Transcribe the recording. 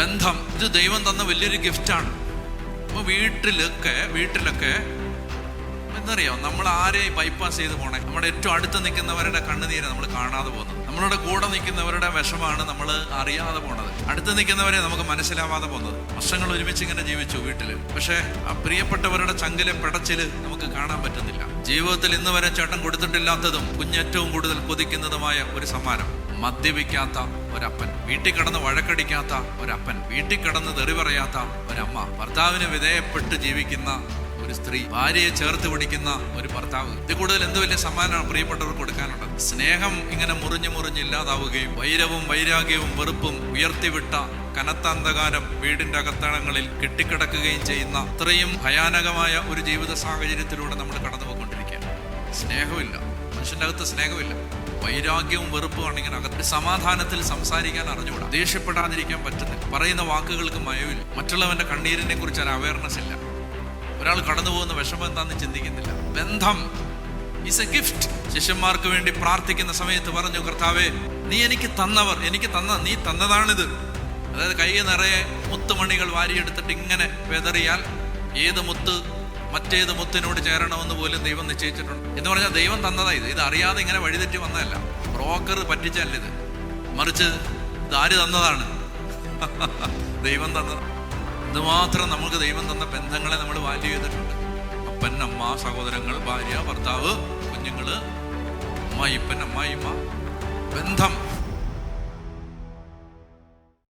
ബന്ധം. ഇത് ദൈവം തന്ന വലിയൊരു ഗിഫ്റ്റാണ്. അപ്പോൾ വീട്ടിലൊക്കെ വീട്ടിലൊക്കെ എന്തറിയോ നമ്മൾ ആരെയും ബൈപ്പാസ് ചെയ്ത് പോണേ? നമ്മുടെ ഏറ്റവും അടുത്ത് നിൽക്കുന്നവരുടെ കണ്ണുനീര് നമ്മൾ കാണാതെ പോകുന്നത് നമ്മളുടെ കൂടെ നിൽക്കുന്നവരുടെ വിഷമാണ് നമ്മൾ അറിയാതെ പോണത്. അടുത്ത് നിൽക്കുന്നവരെ നമുക്ക് മനസ്സിലാവാതെ പോകുന്നത് വർഷങ്ങൾ ഒരുമിച്ച് ഇങ്ങനെ ജീവിച്ചു വീട്ടിൽ പക്ഷേ ആ പ്രിയപ്പെട്ടവരുടെ ചങ്കിലെ പെടച്ചിൽ നമുക്ക് കാണാൻ പറ്റുന്നില്ല. ജീവിതത്തിൽ ഇന്ന് വരെ ചേട്ടൻ കൊടുത്തിട്ടില്ലാത്തതും കുഞ്ഞേറ്റവും കൂടുതൽ കൊതിക്കുന്നതുമായ ഒരു സമ്മാനം. മദ്യപിക്കാത്ത ഒരപ്പൻ വീട്ടിൽ കിടന്ന് വഴക്കടിക്കാത്ത ഒരപ്പൻ വീട്ടിൽ കിടന്ന് തെറി പറയാത്ത ഒരമ്മ. ഭർത്താവിന് വിധേയപ്പെട്ട് ജീവിക്കുന്ന ഒരു സ്ത്രീ ഭാര്യയെ ചേർത്ത് പിടിക്കുന്ന ഒരു ഭർത്താവ്. ഇത് കൂടുതൽ എന്ത് വലിയ സമ്മാനമാണ് പ്രിയപ്പെട്ടവർ കൊടുക്കാനുള്ളത്? സ്നേഹം ഇങ്ങനെ മുറിഞ്ഞു മുറിഞ്ഞ് ഇല്ലാതാവുകയും വൈരവും വൈരാഗ്യവും വെറുപ്പും ഉയർത്തിവിട്ട കനത്ത അന്ധകാരം വീടിന്റെ അകത്തളങ്ങളിൽ കെട്ടിക്കിടക്കുകയും ചെയ്യുന്ന അത്രയും ഭയാനകമായ ഒരു ജീവിത സാഹചര്യത്തിലൂടെ നമ്മൾ കടന്നു സ്നേഹമില്ല. മനുഷ്യന്റെ അകത്ത് സ്നേഹമില്ല. വൈരാഗ്യവും വെറുപ്പുമാണ് ഇങ്ങനെ അകത്ത്. സമാധാനത്തിൽ സംസാരിക്കാൻ അറിഞ്ഞുകൂടാ. ദേഷ്യപ്പെടാതിരിക്കാൻ പറ്റുന്നില്ല. പറയുന്ന വാക്കുകൾക്ക് മയവില്ല മറ്റുള്ളവന്റെ കണ്ണീരിനെ കുറിച്ച് ഒരു അവയർനെസ് ഇല്ല. ഒരാൾ കടന്നു പോകുന്ന വിഷമം എന്താണെന്ന് ചിന്തിക്കുന്നില്ല. ബന്ധം ഇസ് എ ഗിഫ്റ്റ് ശിഷ്യന്മാർക്ക് വേണ്ടി പ്രാർത്ഥിക്കുന്ന സമയത്ത് പറഞ്ഞു കർത്താവേ നീ എനിക്ക് തന്നവർ. എനിക്ക് തന്ന നീ തന്നതാണിത്. അതായത് കൈ നിറയെ മുത്തുമണികൾ വാരിയെടുത്തിട്ട് ഇങ്ങനെ വെതറിയാൽ ഏത് മുത്ത് മറ്റേത് മുത്തിനോട് ചേരണമെന്ന് പോലും ദൈവം നിശ്ചയിച്ചിട്ടുണ്ട്. എന്ന് പറഞ്ഞാൽ ദൈവം തന്നതാ ഇത്. ഇത് അറിയാതെ ഇങ്ങനെ വഴിതെറ്റി വന്നതല്ല. ബ്രോക്കർ പറ്റിച്ചല്ല ഇത്. മറിച്ച് ഇത് ആര് തന്നതാണ്? ദൈവം തന്നത്. എന്തുമാത്രം നമുക്ക് ദൈവം തന്ന ബന്ധങ്ങളെ നമ്മൾ വാല്യൂ ചെയ്തിട്ടുണ്ട്. അപ്പൻ അമ്മ സഹോദരങ്ങൾ ഭാര്യ ഭർത്താവ് കുഞ്ഞുങ്ങൾ അമ്മായിപ്പൻ അമ്മായിമ്മ ബന്ധം.